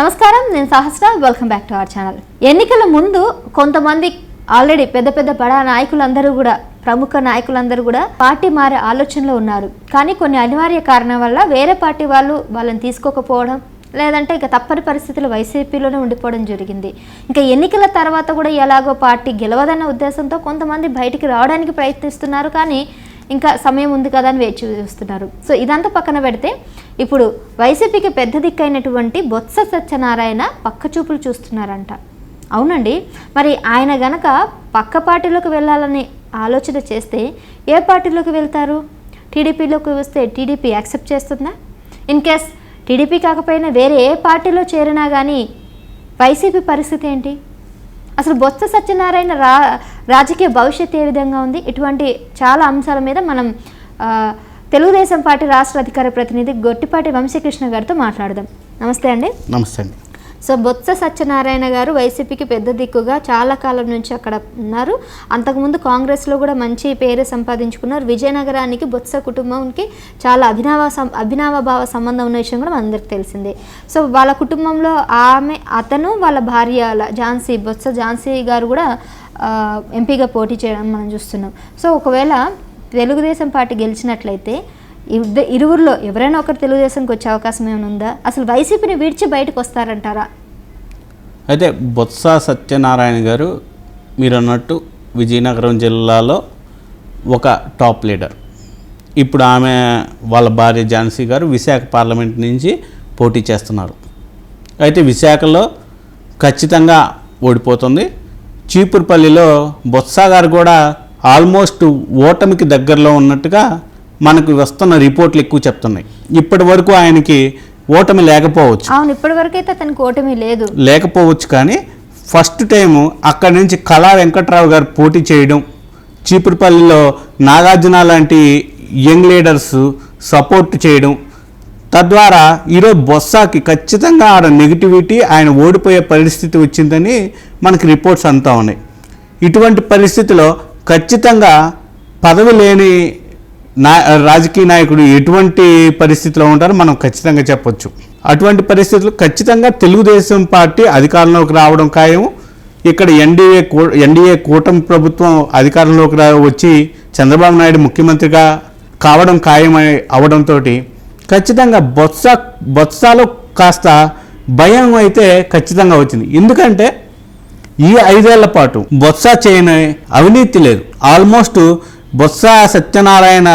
నమస్కారం నేను Sahasra. Welcome back to our channel ఎన్నికల ముందు కొంతమంది ఆల్రెడీ పెద్ద పెద్ద బడా నాయకులందరూ కూడా ప్రముఖ నాయకులందరూ కూడా పార్టీ మారే ఆలోచనలో ఉన్నారు. కానీ కొన్ని అనివార్య కారణం వల్ల వేరే పార్టీ వాళ్ళు వాళ్ళని తీసుకోకపోవడం లేదంటే ఇక తప్పని పరిస్థితులు వైసీపీలోనే ఉండిపోవడం జరిగింది. ఇంకా ఎన్నికల తర్వాత కూడా ఎలాగో పార్టీ గెలవదన్న ఉద్దేశంతో కొంతమంది బయటికి రావడానికి ప్రయత్నిస్తున్నారు. కానీ ఇంకా సమయం ఉంది కదా అని వేచి చూస్తున్నారు. సో ఇదంతా పక్కన పెడితే ఇప్పుడు వైసీపీకి పెద్ద దిక్కైనటువంటి బొత్స సత్యనారాయణ పక్క చూపులు చూస్తున్నారంట. అవునండి. మరి ఆయన గనక పక్క పార్టీలోకి వెళ్ళాలని ఆలోచన చేస్తే ఏ పార్టీలోకి వెళ్తారు? టీడీపీలోకి వస్తే టీడీపీ యాక్సెప్ట్ చేస్తుందా? ఇన్ కేస్ టీడీపీ కాకపోయినా వేరే ఏ పార్టీలో చేరినా కానీ వైసీపీ పరిస్థితి ఏంటి? అసలు బొత్స సత్యనారాయణ రా రాజకీయ భవిష్యత్తు ఏ విధంగా ఉంది? ఇటువంటి చాలా అంశాల మీద మనం తెలుగుదేశం పార్టీ రాష్ట్ర అధికార ప్రతినిధి గొట్టిపాటి వంశీకృష్ణ గారితో మాట్లాడదాం. నమస్తే అండి. నమస్తే అండి. సో బొత్స సత్యనారాయణ గారు వైసీపీకి పెద్ద దిక్కుగా చాలా కాలం నుంచి అక్కడ ఉన్నారు. అంతకుముందు కాంగ్రెస్లో కూడా మంచి పేరు సంపాదించుకున్నారు. విజయనగరానికి బొత్స కుటుంబంకి చాలా అభినవ సం అభినవ భావ సంబంధం ఉన్న విషయం కూడా అందరికి తెలిసిందే. సో వాళ్ళ కుటుంబంలో ఆమె అతను వాళ్ళ భార్య ఝాన్సీ బొత్స ఝాన్సీ గారు కూడా ఎంపీగా పోటీ చేయడం మనం చూస్తున్నాం. సో ఒకవేళ తెలుగుదేశం పార్టీ గెలిచినట్లయితే ఇద్ద- ఇరువురిలో ఎవరైనా ఒకరు తెలుగుదేశంకి వచ్చే అవకాశం ఏమైనా ఉందా? అసలు వైసీపీని విడిచి బయటకు వస్తారంటారా? అయితే బొత్స సత్యనారాయణ గారు మీరు అన్నట్టు విజయనగరం జిల్లాలో ఒక టాప్ లీడర్. ఇప్పుడు ఆమె వాళ్ళ భార్య ఝాన్సీ గారు విశాఖ పార్లమెంట్ నుంచి పోటీ చేస్తున్నారు. అయితే విశాఖలో ఖచ్చితంగా ఓడిపోతుంది. చీపురుపల్లిలో బొత్స గారు కూడా ఆల్మోస్ట్ ఓటమికి దగ్గరలో ఉన్నట్టుగా మనకు వస్తున్న రిపోర్ట్లు ఎక్కువ చెప్తున్నాయి. ఇప్పటి వరకు ఆయనకి ఓటమి లేకపోవచ్చు. అవును ఇప్పటి వరకు అయితే అతనికి ఓటమి లేదు. లేకపోవచ్చు కానీ ఫస్ట్ టైము అక్కడి నుంచి కళా వెంకట్రావు గారు పోటీ చేయడం చీపురుపల్లిలో నాగార్జున లాంటి యంగ్ లీడర్స్ సపోర్ట్ చేయడం తద్వారా ఈరోజు బొత్సాకి ఖచ్చితంగా ఆడ నెగిటివిటీ ఆయన ఓడిపోయే పరిస్థితి వచ్చిందని మనకి రిపోర్ట్స్ అంతా ఉన్నాయి. ఇటువంటి పరిస్థితిలో ఖచ్చితంగా పదవి లేని నా రాజకీయ నాయకుడు ఎటువంటి పరిస్థితిలో ఉంటారో మనం ఖచ్చితంగా చెప్పొచ్చు. అటువంటి పరిస్థితులు ఖచ్చితంగా తెలుగుదేశం పార్టీ అధికారంలోకి రావడం ఖాయం ఇక్కడ ఎన్డీఏ కూ ఎన్డీఏ కూటమి ప్రభుత్వం అధికారంలోకి రా వచ్చి చంద్రబాబు నాయుడు ముఖ్యమంత్రిగా కావడం ఖాయం అవడంతో ఖచ్చితంగా బొత్స బొత్సలో కాస్త భయం అయితే ఖచ్చితంగా వచ్చింది. ఎందుకంటే ఈ ఐదేళ్ళ పాటు బొత్స చేయని అవినీతి లేదు. ఆల్మోస్ట్ బొత్స సత్యనారాయణ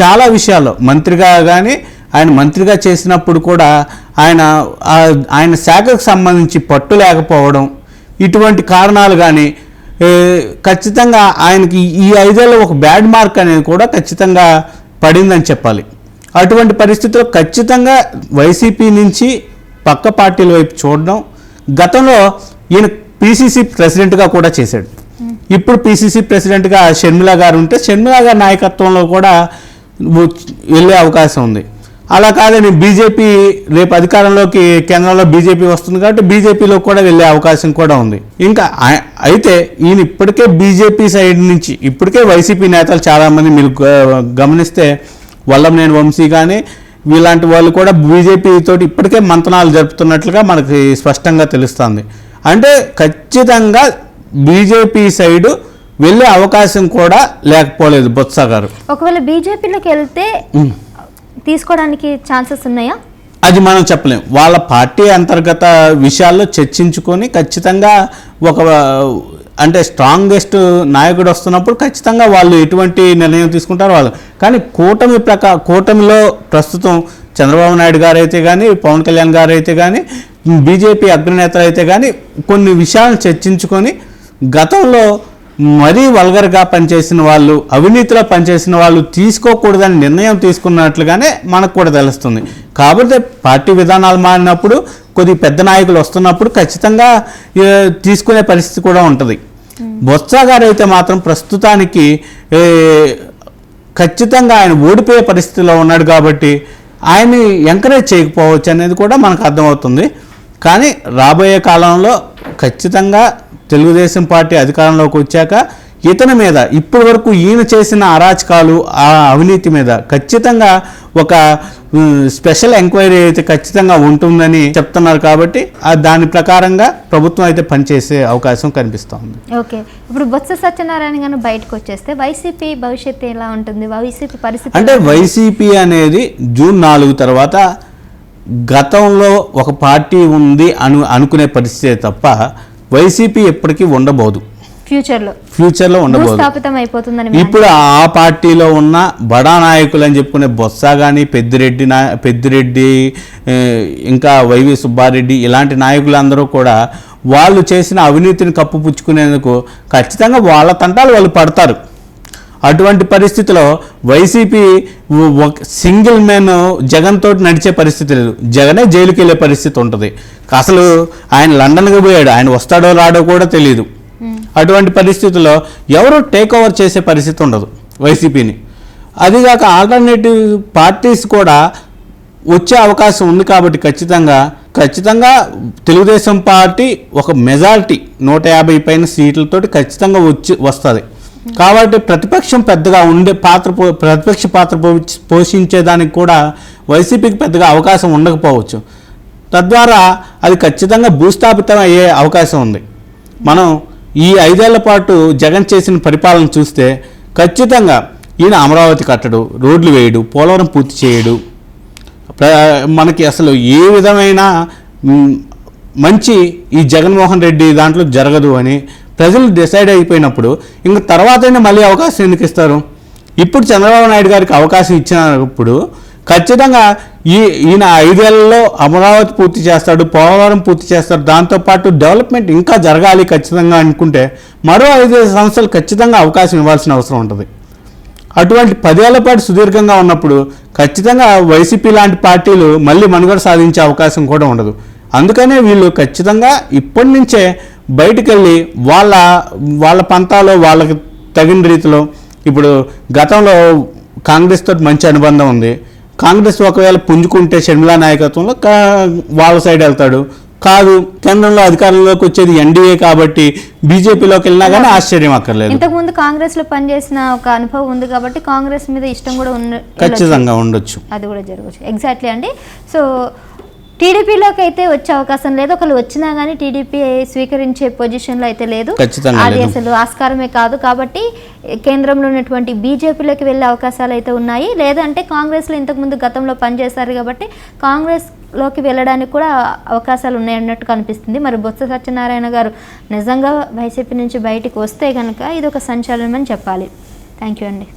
చాలా విషయాల్లో మంత్రిగా కానీ ఆయన మంత్రిగా చేసినప్పుడు కూడా ఆయన ఆయన శాఖకు సంబంధించి పట్టు లేకపోవడం ఇటువంటి కారణాలు కానీ ఖచ్చితంగా ఆయనకి ఈ ఐదేళ్ళు ఒక బ్యాడ్ మార్క్ అనేది కూడా ఖచ్చితంగా పడిందని చెప్పాలి. అటువంటి పరిస్థితుల్లో ఖచ్చితంగా వైసీపీ నుంచి పక్క పార్టీల వైపు చూడడం గతంలో ఈయన పిసిసి ప్రెసిడెంట్గా కూడా చేశాడు. ఇప్పుడు పిసిసి ప్రెసిడెంట్గా షర్మిల గారు ఉంటే షర్మిల గారి నాయకత్వంలో కూడా వెళ్ళే అవకాశం ఉంది. అలా కాదని బీజేపీ రేపు అధికారంలోకి కేంద్రంలో బీజేపీ వస్తుంది కాబట్టి బీజేపీలో కూడా వెళ్ళే అవకాశం కూడా ఉంది. ఇంకా అయితే ఈయన ఇప్పటికే బీజేపీ సైడ్ నుంచి ఇప్పటికే వైసీపీ నేతలు చాలామంది మీరు గమనిస్తే వల్లంనేని వంశీ కానీ వీలాంటి వాళ్ళు కూడా బీజేపీ తోటి ఇప్పటికే మంతనాలు జరుపుతున్నట్లుగా మనకి స్పష్టంగా తెలుస్తుంది. అంటే ఖచ్చితంగా బీజేపీ సైడు వెళ్ళే అవకాశం కూడా లేకపోలేదు బొత్స గారు. ఒకవేళ బీజేపీలోకి వెళ్తే తీసుకోవడానికి ఛాన్సెస్ ఉన్నాయా? అది మనం చెప్పలేం. వాళ్ళ పార్టీ అంతర్గత విషయాల్లో చర్చించుకొని ఖచ్చితంగా ఒక అంటే స్ట్రాంగెస్ట్ నాయకుడు వస్తున్నప్పుడు ఖచ్చితంగా వాళ్ళు ఎటువంటి నిర్ణయం తీసుకుంటారో వాళ్ళు. కానీ కూటమి ప్రకా కూటమిలో ప్రస్తుతం చంద్రబాబు నాయుడు గారు అయితే కానీ పవన్ కళ్యాణ్ గారు అయితే కానీ బీజేపీ అగ్రనేతలు అయితే కానీ కొన్ని విషయాలను చర్చించుకొని గతంలో మరీ వల్గర్గా పనిచేసిన వాళ్ళు అవినీతిలో పనిచేసిన వాళ్ళు తీసుకోకూడదని నిర్ణయం తీసుకున్నట్లుగానే మనకు కూడా తెలుస్తుంది. కాబట్టి పార్టీ విధానాలు మారినప్పుడు కొద్ది పెద్ద నాయకులు వస్తున్నప్పుడు ఖచ్చితంగా తీసుకునే పరిస్థితి కూడా ఉంటుంది. బొత్స గారు అయితే మాత్రం ప్రస్తుతానికి ఖచ్చితంగా ఆయన ఓడిపోయే పరిస్థితిలో ఉన్నాడు కాబట్టి ఆయన్ని ఎంకరేజ్ చేయకపోవచ్చు అనేది కూడా మనకు అర్థమవుతుంది. కానీ రాబోయే కాలంలో ఖచ్చితంగా తెలుగుదేశం పార్టీ అధికారంలోకి వచ్చాక ఇతని మీద ఇప్పటి వరకు ఈయన చేసిన అరాచకాలు ఆ అవినీతి మీద ఖచ్చితంగా ఒక స్పెషల్ ఎంక్వైరీ అయితే ఖచ్చితంగా ఉంటుందని చెప్తున్నారు కాబట్టి ఆ దాని ప్రకారంగా ప్రభుత్వం అయితే పనిచేసే అవకాశం కనిపిస్తోంది. ఓకే. ఇప్పుడు బొత్స సత్యనారాయణ గారు బయటకు వచ్చేస్తే వైసీపీ భవిష్యత్తు ఎలా ఉంటుంది? వైసీపీ పరిస్థితి అంటే వైసీపీ అనేది జూన్ నాలుగు తర్వాత గతంలో ఒక పార్టీ ఉంది అను అనుకునే పరిస్థితే తప్ప వైసీపీ ఎప్పటికీ ఉండబోదు. ఫ్యూచర్లో ఫ్యూచర్లో ఉండబోదు. ఇప్పుడు ఆ పార్టీలో ఉన్న బడా నాయకులు అని చెప్పుకునే బొత్స కానీ పెద్దిరెడ్డి నా పెద్దిరెడ్డి ఇంకా వైవి సుబ్బారెడ్డి ఇలాంటి నాయకులందరూ కూడా వాళ్ళు చేసిన అవినీతిని కప్పుపుచ్చుకునేందుకు ఖచ్చితంగా వాళ్ళ తంటాలు వాళ్ళు పడతారు. అటువంటి పరిస్థితిలో వైసీపీ ఒక సింగిల్ మ్యాన్ జగన్ తోటి నడిచే పరిస్థితి లేదు. జగనే జైలుకి వెళ్ళే పరిస్థితి ఉంటుంది. అసలు ఆయన లండన్కి పోయాడు. ఆయన వస్తాడో రాడో కూడా తెలియదు అటువంటి పరిస్థితుల్లో ఎవరు టేక్ ఓవర్ చేసే పరిస్థితి ఉండదు వైసీపీని. అదిగాక ఆల్టర్నేటివ్ పార్టీస్ కూడా వచ్చే అవకాశం ఉంది కాబట్టి ఖచ్చితంగా ఖచ్చితంగా తెలుగుదేశం పార్టీ ఒక మెజారిటీ నూట యాభై పైన సీట్లతోటి ఖచ్చితంగా వచ్చి వస్తుంది. కాబట్టి ప్రతిపక్షం పెద్దగా ఉండే పాత్ర ప్రతిపక్ష పాత్ర పోషించేదానికి కూడా వైసీపీకి పెద్దగా అవకాశం ఉండకపోవచ్చు. తద్వారా అది ఖచ్చితంగా భూస్థాపితం అయ్యే అవకాశం ఉంది. మనం ఈ ఐదేళ్ళ పాటు జగన్ చేసిన పరిపాలన చూస్తే ఖచ్చితంగా ఈయన అమరావతి కట్టడు రోడ్లు వేయడు పోలవరం పూర్తి చేయడు. మనకి అసలు ఏ విధమైన మంచి ఈ జగన్మోహన్ రెడ్డి దాంట్లో జరగదు అని ప్రజలు డిసైడ్ అయిపోయినప్పుడు ఇంక తర్వాతైనా మళ్ళీ అవకాశం ఎందుకు ఇస్తారు? ఇప్పుడు చంద్రబాబు నాయుడు గారికి అవకాశం ఇచ్చినప్పుడు ఖచ్చితంగా ఈ ఈయన ఐదేళ్ళలో అమరావతి పూర్తి చేస్తాడు పోలవరం పూర్తి చేస్తాడు దాంతోపాటు డెవలప్మెంట్ ఇంకా జరగాలి ఖచ్చితంగా అనుకుంటే మరో ఐదు సంవత్సరాలు ఖచ్చితంగా అవకాశం ఇవ్వాల్సిన అవసరం ఉంటుంది. అటువంటి పదేళ్ళ పాటు సుదీర్ఘంగా ఉన్నప్పుడు ఖచ్చితంగా వైసీపీ లాంటి పార్టీలు మళ్ళీ మనుగడ సాధించే అవకాశం కూడా ఉండదు. అందుకనే వీళ్ళు ఖచ్చితంగా ఇప్పటి నుంచే బయటికి వెళ్ళి వాళ్ళ వాళ్ళ పంతాలో వాళ్ళకి తగిన రీతిలో ఇప్పుడు గతంలో కాంగ్రెస్ తోటి మంచి అనుబంధం ఉంది. కాంగ్రెస్ ఒకవేళ పుంజుకుంటే షర్మిలా నాయకత్వంలో కా- వాళ్ళ సైడ్ వెళ్తాడు. కాదు కేంద్రంలో అధికారంలోకి వచ్చేది ఎన్డీఏ కాబట్టి బీజేపీలోకి వెళ్ళినా కానీ ఆశ్చర్యం అక్కర్లేదు. ఇంతకు ముందు కాంగ్రెస్లో పనిచేసిన ఒక అనుభవం ఉంది కాబట్టి కాంగ్రెస్ మీద ఇష్టం కూడా ఖచ్చితంగా ఉండొచ్చు. అది కూడా జరగచ్చు ఎగ్జాక్ట్లీ అండి. సో టీడీపీలోకి అయితే వచ్చే అవకాశం లేదు. ఒకళ్ళు వచ్చినా కానీ టీడీపీ స్వీకరించే పొజిషన్లో అయితే లేదు. అది. అసలు ఆస్కారమే కాదు. కాబట్టి కేంద్రంలో ఉన్నటువంటి బీజేపీలోకి వెళ్ళే అవకాశాలు అయితే ఉన్నాయి. లేదంటే కాంగ్రెస్లో ఇంతకుముందు గతంలో పనిచేశారు కాబట్టి కాంగ్రెస్లోకి వెళ్ళడానికి కూడా అవకాశాలు ఉన్నాయన్నట్టు కనిపిస్తుంది. మరి బొత్స సత్యనారాయణ గారు నిజంగా వైసీపీ నుంచి బయటికి వస్తే కనుక ఇది ఒక సంచలనం అని చెప్పాలి. థ్యాంక్ యూ అండి.